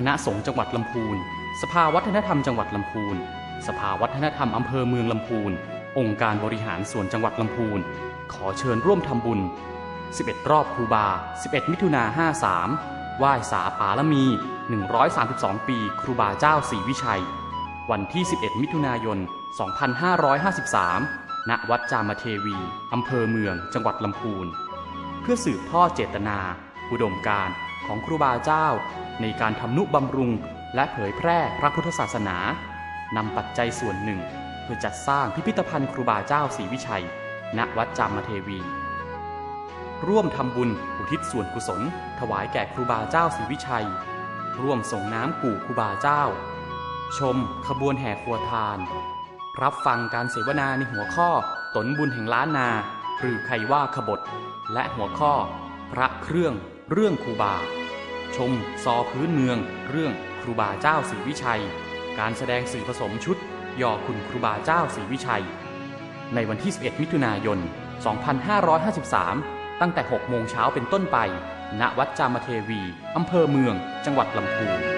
คณะสงฆ์จังหวัดลำพูน สภาวัฒนธรรมจังหวัดลำพูน สภาวัฒนธรรมอำเภอเมืองลำพูน องค์การบริหารส่วนจังหวัดลำพูน ขอเชิญร่วมทำบุญ 11 รอบครูบา 11 มิถุนา53 ไหว้สาปาละมี 132 ปี ครูบาเจ้าศรีวิชัย วันที่ 11 มิถุนายน 2553 ณ วัดจามเทวี อำเภอเมือง จังหวัดลำพูน เพื่อสืบทอดเจตนา อุดมการ ของครูบาเจ้า ในการทำนุบำรุง และเผยแพร่พระพุทธศาสนานำปัจจัยส่วนหนึ่ง เพื่อจัดสร้างพิพิธภัณฑ์ครูบาเจ้าศรีวิชัย ณวัดจามเทวี ร่วมทำบุญอุทิศส่วนกุศล ถวายแก่ครูบาเจ้าศรีวิชัย ร่วมส่งน้ำกู่ครูบาเจ้า ชมขบวนแห่ครัวทาน รับฟังการเสวนาในหัวข้อตนบุญแห่งล้านนา หรือใครว่าขบฏและหัวข้อ พระเครื่องเรื่องครูบา ชม ซอพื้นเมือง เรื่องครูบาเจ้าศรีวิชัย การแสดงสื่อผสมชุดยอคุณครูบาเจ้าศรีวิชัย ในวันที่ 11 มิถุนายน 2553 ตั้งแต่ 6 โมงเช้าเป็นต้นไป ณ วัดจามเทวี อำเภอเมือง จังหวัดลำพูน